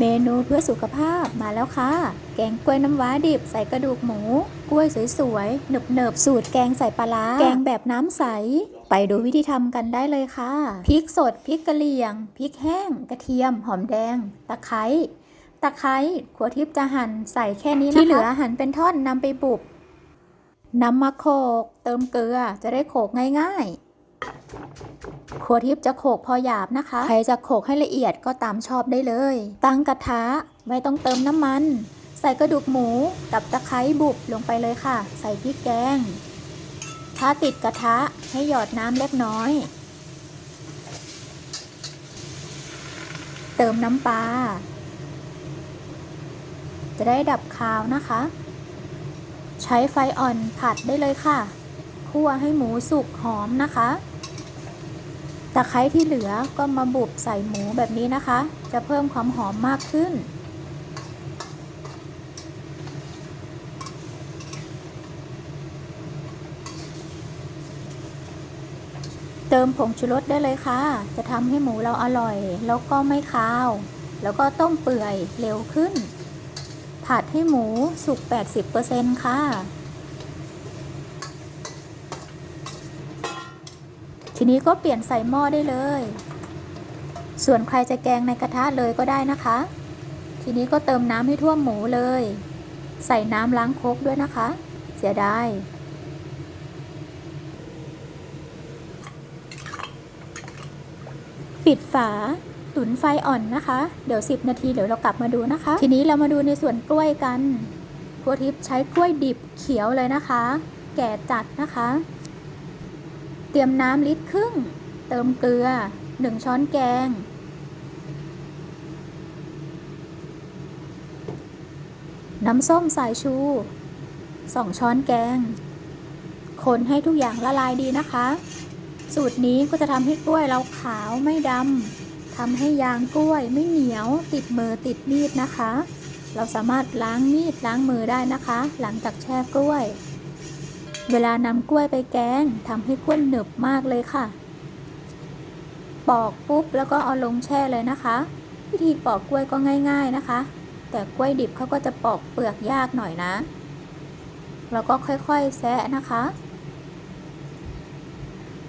เมนูเพื่อสุขภาพมาแล้วค่ะ แกงกล้วยน้ำว้าดิบใส่กระดูกหมู กล้วยสวยๆ หนึบๆ สูตรแกงใส่ปลา แกงแบบน้ำใส ไปดูวิธีทำกันได้เลยค่ะ พริกสด พริกกะเหรี่ยง พริกแห้ง กระเทียม หอมแดง ตะไคร้ ตะไคร้ขัวทิพย์จะหั่นใส่แค่นี้นะคะ ที่เหลือหั่นเป็นท่อนนำไปบุบนำมาโขก เติมเกลือจะได้โขกง่ายๆ ครัวทิพย์จะโขกพอหยาบนะคะ ใครจะโขกให้ละเอียดก็ตามชอบได้เลย ตั้งกระทะไม่ต้องเติมน้ำมัน ใส่กระดูกหมูกับตะไคร้บุบลงไปเลยค่ะ ใส่พริกแกง ถ้าติดกระทะให้หยอดน้ำเล็กน้อย เติมน้ำปลา จะได้ดับคาวนะคะ ใช้ไฟอ่อนผัดได้เลยค่ะ คั่วให้หมูสุกหอมนะคะ ตะไคร้ที่เหลือก็มาบุบใส่หมูแบบนี้นะคะ จะเพิ่มความหอมมากขึ้น เติมผงชูรสได้เลยค่ะ จะทำให้หมูเราอร่อย แล้วก็ไม่คาว แล้วก็ต้มเปื่อยเร็วขึ้น ผัดให้หมูสุก 80%ค่ะ ทีนี้ก็เปลี่ยนใส่หม้อได้เลย ส่วนใครจะแกงในกระทะเลยก็ได้นะคะ ทีนี้ก็เติมน้ำให้ท่วมหมูเลย ใส่น้ำล้างโคกด้วยนะคะ เสียดายปิดฝาตุ๋นไฟอ่อนนะคะ เดี๋ยว 10 นาทีเดี๋ยวเรากลับมาดูนะคะ ทีนี้เรามาดูในส่วนกล้วยกันครัวทิพย์ใช้กล้วยดิบเขียวเลยนะคะ แก่จัดนะคะ เตรียมน้ำลิตรครึ่ง เติมเกลือ 1 ช้อนแกง น้ำส้มสายชู 2 ช้อนแกง คนให้ทุกอย่างละลายดีนะคะ สูตรนี้ก็จะทำให้กล้วยเราขาวไม่ดำทำให้ยางกล้วยไม่เหนียว ติดมือติดมีดนะคะ เราสามารถล้างมีดล้างมือได้นะคะ หลังจากแช่กล้วย เวลานำกล้วยไปแกงทำให้กล้วยหนึบมากเลยค่ะ ปอกปุ๊บแล้วก็เอาลงแช่เลยนะคะ วิธีปอกกล้วยก็ง่าย ๆนะคะ แต่กล้วยดิบเขาก็จะปอกเปลือกยากหน่อยนะแล้วก็ค่อยๆแซะนะคะ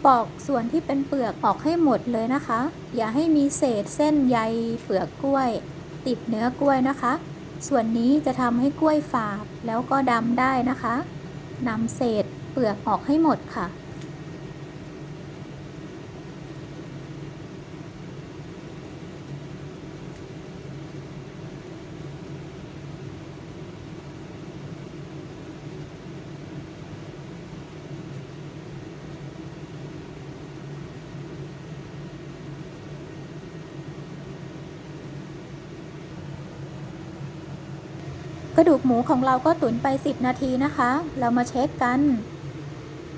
ปอกส่วนที่เป็นเปลือกออกให้หมดเลยนะคะ อย่าให้มีเศษเส้นใยเปลือกกล้วย ติดเนื้อกล้วยนะคะ ส่วนนี้จะทำให้กล้วยฝาดแล้วก็ดำได้นะคะ นำเศษเปลือกออกให้หมดค่ะ กระดูกหมูของเราก็ตุ๋นไป 10 นาทีนะคะ เรามาเช็คกัน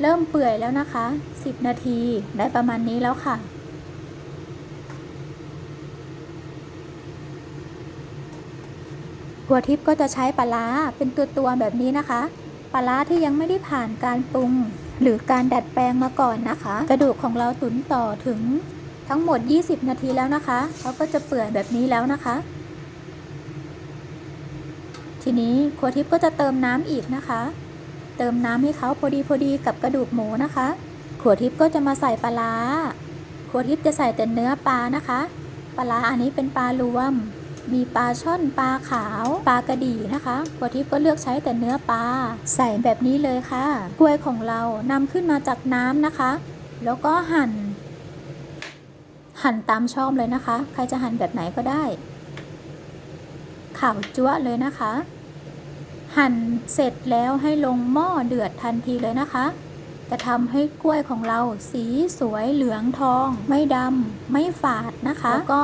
เริ่มเปื่อยแล้วนะคะ 10 นาทีได้ประมาณนี้แล้วค่ะ หัวทิพย์ก็จะใช้ปลาเป็นตัวตัวแบบนี้นะคะปลาร้าที่ยังไม่ได้ผ่านการปรุง หรือการดัดแปลงมาก่อนนะคะ กระดูกของเราตุ๋นต่อถึงทั้งหมด 20 นาทีแล้วนะคะเขาก็จะเปื่อยแบบนี้แล้วนะคะ ทีนี้ครัวทิพย์ก็จะเติมน้ำอีกนะคะ เติมน้ำให้เขาพอดีพอดีกับกระดูกหมูนะคะครัวทิพย์ก็จะมาใส่ปลาร้าครัวทิพย์จะใส่แต่เนื้อปลานะคะ ปลาร้าอันนี้เป็นปลารวม มีปลาช่อนปลาขาว ปลากระดี่นะคะครัวทิพย์ก็เลือกใช้แต่เนื้อปลา ใส่แบบนี้เลยค่ะ กล้วยของเรานำขึ้นมาจากน้ำนะคะ แล้วก็หั่น หั่นตามชอบเลยนะคะ ใครจะหั่นแบบไหนก็ได้ ขาวจั๊วเลยนะคะ หั่นเสร็จแล้วให้ลงหม้อเดือดทันทีเลยนะคะ จะทำให้กล้วยของเราสีสวยเหลืองทอง ไม่ดำไม่ฝาดนะคะ แล้วก็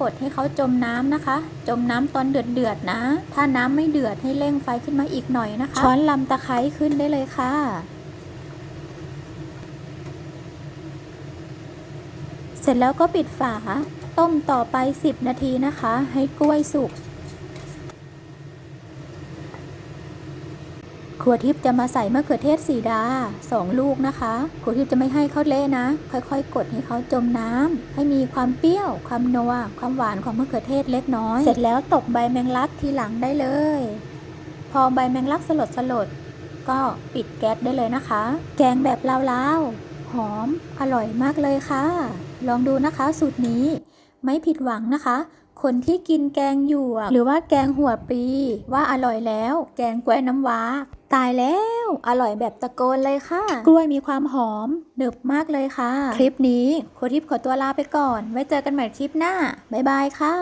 กดให้เขาจมน้ำนะคะ จมน้ำตอนเดือดเดือดนะ ถ้าน้ำไม่เดือดให้เร่งไฟขึ้นมาอีกหน่อยนะคะ ช้อนลำตะไคร้ขึ้นได้เลยค่ะเสร็จแล้วก็ปิดฝาต้มต่อไป 10 นาทีนะคะ ให้กล้วยสุก ครัวทิพย์จะมาใส่มะเขือเทศสีดาสองลูกนะคะ ครัวทิพย์จะไม่ให้เขาเละนะ ค่อยๆ กดให้เขาจมน้ำให้มีความเปรี้ยว ความนัว ความหวานของมะเขือเทศเล็กน้อย เสร็จแล้วตบใบแมงลักทีหลังได้เลย พอใบแมงลักสลดสลดๆก็ปิดแก๊สได้เลยนะคะ แกงแบบลาวๆ หอม อร่อยมากเลยค่ะ ลองดูนะคะสูตรนี้ ไม่ผิดหวังนะคะ คนที่กินแกงหยวก หรือว่าแกงหัวปลีว่าอร่อยแล้ว แกงกล้วยน้ำว้า ตายแล้ว อร่อยแบบตะโกนเลยค่ะ กล้วยมีความหอมหนึบมากเลยค่ะ คลิปนี้ครูทิพย์ขอตัวลาไปก่อน ไว้เจอกันใหม่คลิปหน้า บ๊ายบายค่ะ